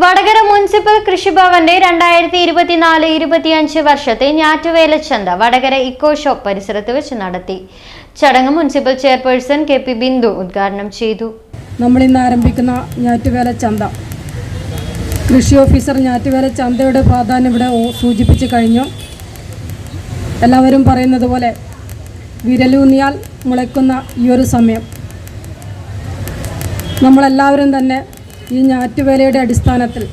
Vadakara municipal കൃഷിഭവന്റെ രണ്ടായിരത്തി ഇരുപത്തിനാല് ഇരുപത്തിയഞ്ച് വർഷത്തെ ഞാറ്റുവേല ചന്ത വടകര ഇക്കോ ഷോപ്പ് പരിസരത്ത് വെച്ച് നടത്തി. ചടങ്ങ് municipal chairperson K P Bindu ഉദ്ഘാടനം ചെയ്തു. നമ്മൾ ഇന്ന് ആരംഭിക്കുന്ന ഞാറ്റുവേല ചന്ത. കൃഷി ഓഫീസർ ഞാറ്റുവേല ചന്തയുടെ പ്രാധാന്യം ഇവിടെ സൂചിപ്പിച്ചു കഴിഞ്ഞു. എല്ലാവരും പറയുന്നത് പോലെ വിരലൂന്നിയാൽ മുളയ്ക്കുന്ന ഈ ഒരു സമയം. നമ്മളെല്ലാവരും തന്നെ ഈ ഞാറ്റുവേലയുടെ അടിസ്ഥാനത്തിൽ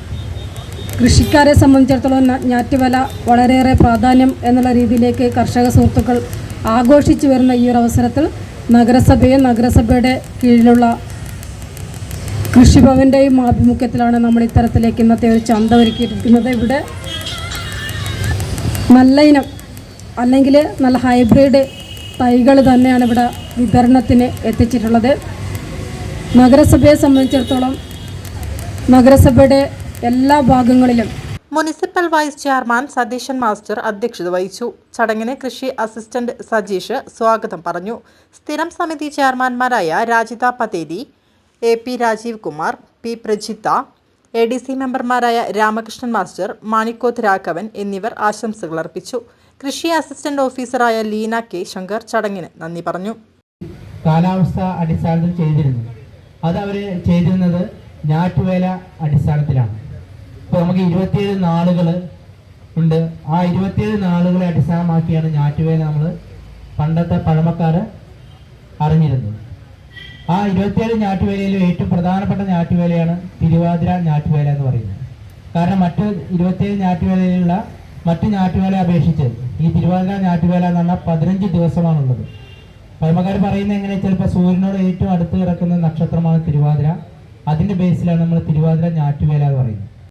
കൃഷിക്കാരെ സംബന്ധിച്ചിടത്തോളം ഞാറ്റുവേല വളരെയേറെ പ്രാധാന്യം എന്നുള്ള രീതിയിലേക്ക് കർഷക സുഹൃത്തുക്കൾ ആഘോഷിച്ചു വരുന്ന ഈ ഒരു അവസരത്തിൽ നഗരസഭയും നഗരസഭയുടെ കീഴിലുള്ള കൃഷിഭവന്റെയും ആഭിമുഖ്യത്തിലാണ് നമ്മൾ ഇത്തരത്തിലേക്ക് ഇന്നത്തെ ഒരു ചന്ത ഒരുക്കിയിരിക്കുന്നത്. ഇവിടെ നല്ല ഇനം അല്ലെങ്കിൽ നല്ല ഹൈബ്രിഡ് തൈകൾ തന്നെയാണ് ഇവിടെ വിതരണത്തിന് എത്തിച്ചിട്ടുള്ളത്. നഗരസഭയെ സംബന്ധിച്ചിടത്തോളം നഗരസഭയുടെ എല്ലാ ഭാഗങ്ങളിലും municipal vice chairman Satheesan master അധ്യക്ഷത വഹിച്ചു. ചടങ്ങിന് കൃഷി അസിസ്റ്റന്റ് സജീഷ് സ്വാഗതം പറഞ്ഞു. സ്ഥിരം സമിതി ചെയർമാൻമാരായ Rajitha Patheri A P Rajeev Kumar P Prajitha A D C മെമ്പർമാരായ രാമകൃഷ്ണൻ മാസ്റ്റർ മാണിക്കോത്ത് രാഘവൻ എന്നിവർ ആശംസകൾ അർപ്പിച്ചു. കൃഷി അസിസ്റ്റന്റ് ഓഫീസറായ ലീന കെ ശങ്കർ ചടങ്ങിന് നന്ദി പറഞ്ഞു. കാലാവസ്ഥ അടിസ്ഥാനത്തിൽ ചെയ്തിരുന്നു. അത് അവർ ചെയ്തിരുന്നത് ഞാറ്റുവേല അടിസ്ഥാനത്തിലാണ്. ഇപ്പോൾ നമുക്ക് ഇരുപത്തിയേഴ് നാളുകൾ ഉണ്ട്. ആ ഇരുപത്തിയേഴ് നാളുകളെ അടിസ്ഥാനമാക്കിയാണ് ഞാറ്റുവേല നമ്മൾ പണ്ടത്തെ പഴമക്കാർ അറിഞ്ഞിരുന്നത്. ആ ഇരുപത്തിയേഴ് ഞാറ്റുവേലയിലെ ഏറ്റവും പ്രധാനപ്പെട്ട ഞാറ്റുവേലയാണ് തിരുവാതിര ഞാറ്റുവേല എന്ന് പറയുന്നത്. കാരണം മറ്റ് ഇരുപത്തിയേഴ് ഞാറ്റുവേലയിലുള്ള മറ്റ് ഞാറ്റുവേല അപേക്ഷിച്ച് ഈ തിരുവാതിര ഞാറ്റുവേല എന്ന് പറഞ്ഞാൽ പതിനഞ്ച് ദിവസമാണുള്ളത്. പഴമക്കാർ പറയുന്നത് എങ്ങനെ ചിലപ്പോൾ സൂര്യനോട് ഏറ്റവും അടുത്ത് കിടക്കുന്ന നക്ഷത്രമാണ് തിരുവാതിര. അതിന്റെ ബേസിലാണ് നമ്മൾ തിരുവാതിര ഞാറ്റുവേല എന്ന് പറയുന്നത്.